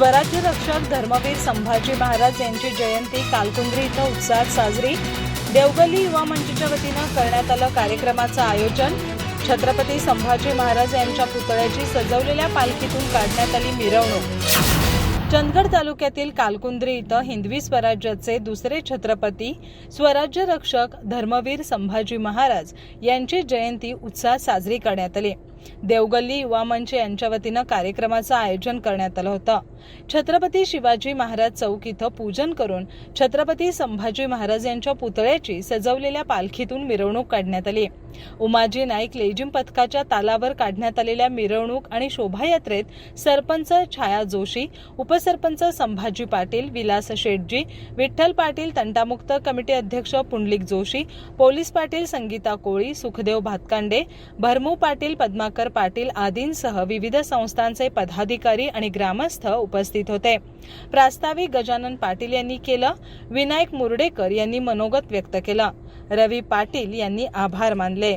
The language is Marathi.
स्वराज्य रक्षक धर्मवीर संभाजी महाराज यांची जयंती कालकुंद्री इथं उत्साहात साजरी. देवगल्ली युवा मंचच्या वतीनं करण्यात आलं कार्यक्रमाचं आयोजन. छत्रपती संभाजी महाराज यांच्या पुतळ्याची सजवलेल्या पालखीतून काढण्यात आली मिरवणूक. चंदगड तालुक्यातील कालकुंद्री इथं हिंदवी स्वराज्याचे दुसरे छत्रपती स्वराज्य रक्षक धर्मवीर संभाजी महाराज यांची जयंती उत्साहात साजरी करण्यात आली. देवगल्ली युवा मंच यांच्या वतीनं कार्यक्रमाचं आयोजन करण्यात आलं होतं. छत्रपती शिवाजी महाराज चौक इथं पूजन करून छत्रपती संभाजी महाराज यांच्या पुतळ्याची सजवलेल्या पालखीतून मिरवणूक काढण्यात आली. उमाजी नाईक लेझिम पथकाच्या तालावर काढण्यात आलेल्या मिरवणूक आणि शोभायात्रेत सरपंच छाया जोशी उपसरपंच संभाजी पाटील विलास शेटजी विठ्ठल पाटील तंटामुक्त कमिटी अध्यक्ष पुंडलिक जोशी पोलीस पाटील संगीता कोळी सुखदेव भातकांडे भरमू पाटील पद्माकर पाटील आदींसह विविध संस्थांचे पदाधिकारी आणि ग्रामस्थ उपस्थित होते. प्रास्ताविक गजानन पाटील यांनी केलं. विनायक मुर्डेकर यांनी मनोगत व्यक्त केलं. रवी पाटील यांनी आभार मानले.